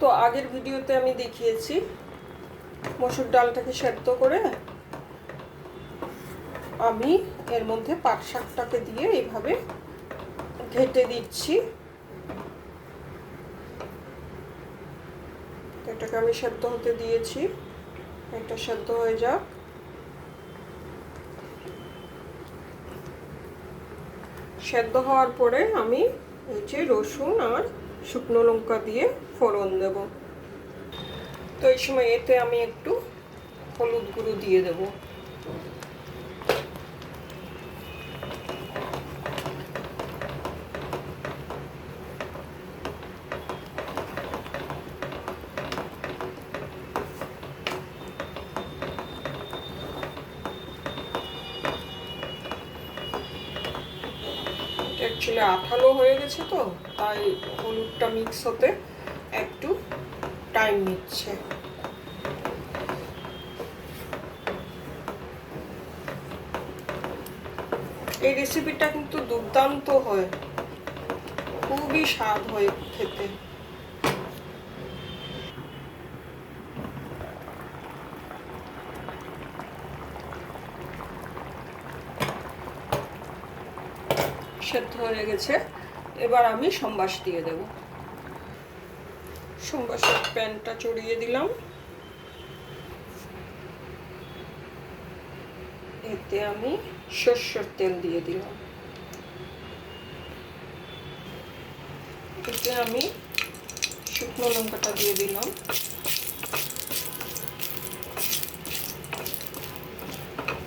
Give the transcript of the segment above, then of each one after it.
তো আগের ভিডিওতে আমি দেখিয়েছি মসুর ডালটাকে সেদ্ধ করে আমি এর মধ্যে পাট শাকটাকে দিয়ে এইভাবে ঘেটে দিচ্ছি। এটাকে আমি সেদ্ধ হতে দিয়েছি। এটা সেদ্ধ হয়ে যাক। সেদ্ধ হওয়ার পরে আমি এই যে রসুন আর শুকনো লঙ্কা দিয়ে ফোড়ন দেব। তো এই সময় এতে আমি একটু হলুদ গুঁড়ো দিয়ে দেব। অ্যাকচুয়ালি আঠালো হয়ে গেছে তো, তাই হলুদটা মিক্স হতে একটু টাইম নিচ্ছে। এই রেসিপিটা কিন্তু দুর্দান্ত হয়। খুবই স্বাদ হয় খেতে। সেদ্ধ হয়ে গেছে। এবার আমি সম্বাস দিয়ে দেব। সম্বাসের প্যানটা চড়িয়ে দিলাম। এতে আমি সর্ষের তেল দিয়ে দিলাম। এতে আমি শুকনো লঙ্কাটা দিয়ে দিলাম।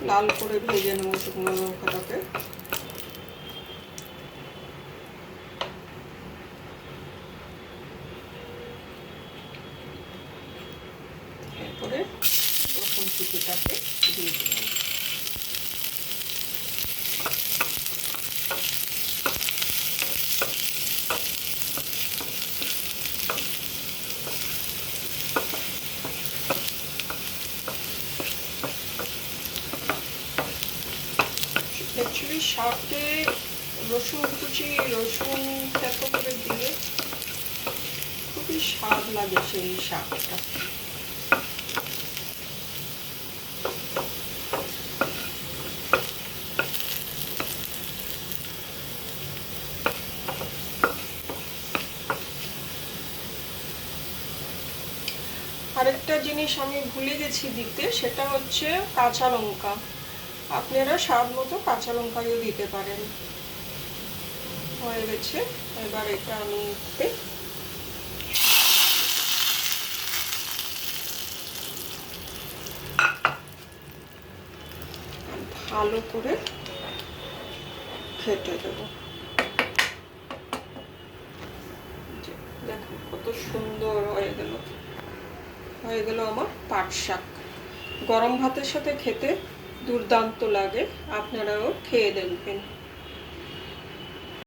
লাল করে ভেজে নেব শুকনো লঙ্কাটাকে। কুচিটাকে দিয়ে দিলাম। অ্যাকচুয়ালি শাকে রসুন কুচি, রসুন এত করে দিয়ে খুবই স্বাদ লাগে সেই শাকটা। আরেকটা জিনিস আমি ভুলে গেছি দিতে, সেটা হচ্ছে কাঁচা লঙ্কা। আপনারা স্বাদ মতো কাঁচা লঙ্কাও দিতে পারেন। হয়ে গেছে। এবার এটা আমি ভালো করে খেটে দেবো। দেখো কত সুন্দর হয়ে গেল। হয়ে গেল আমার পাট শাক। গরম ভাতের সাথে খেতে দুর্দান্ত লাগে। আপনারাও খেয়ে দেখবেন।